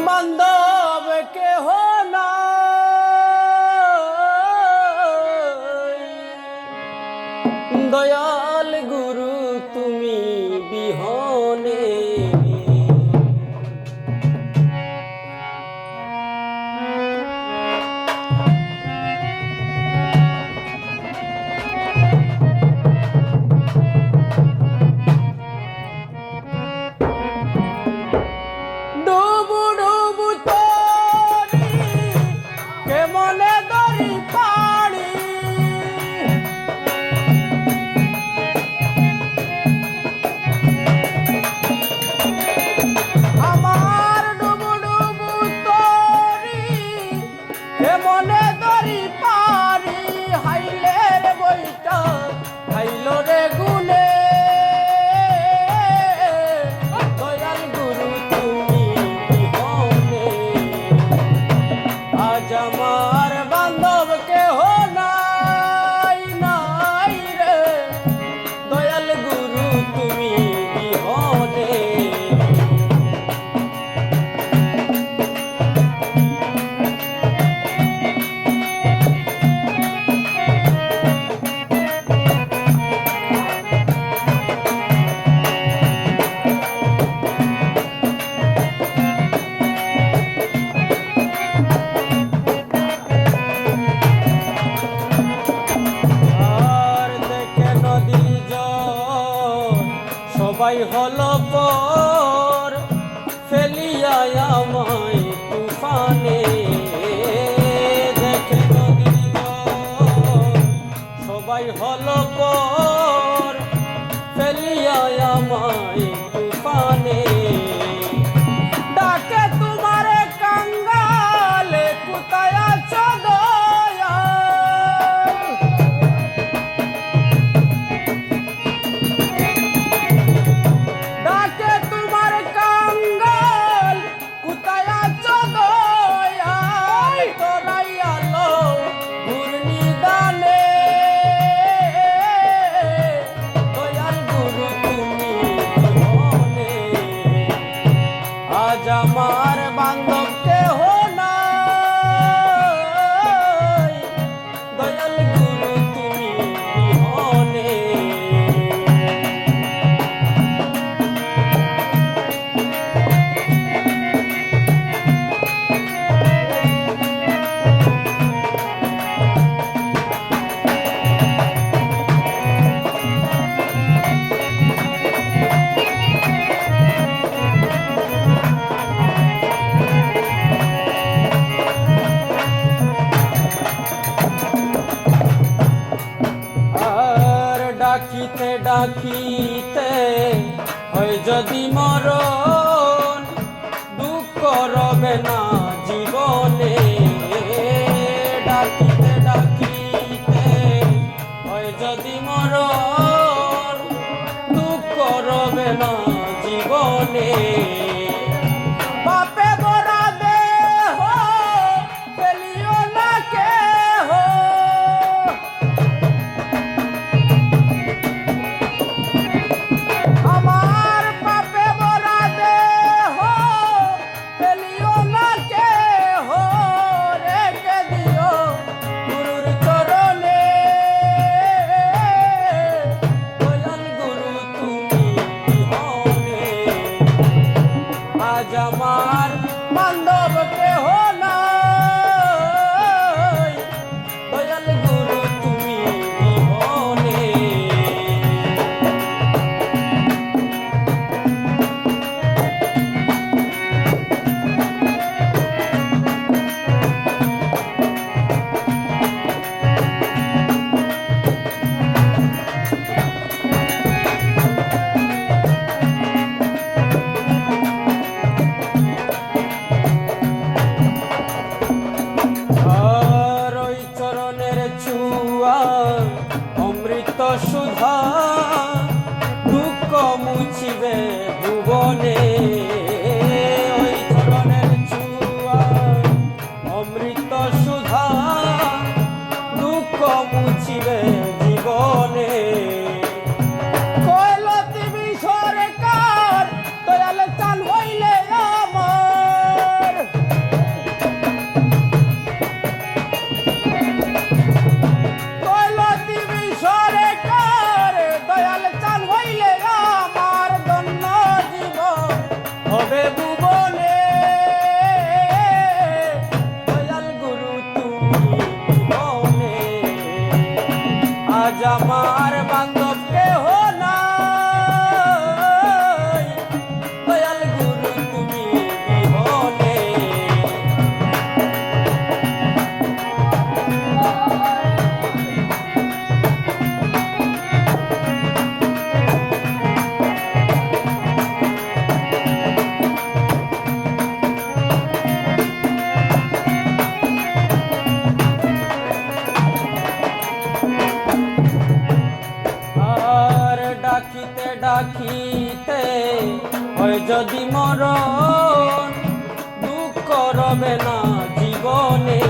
বান্ধব কেহ না দয়া সবাই হলো বল জামার তারে ডাকিতে হয় যদি মরণ, দুঃখ রবে না জীবনে। ডাকিতে ডাকিতে হয় যদি মরণ, দুঃখ রবে না জীবনে। ডাকিতে ডাকিতে হয় যদি মরণ দুঃখ রবে না জীবনে।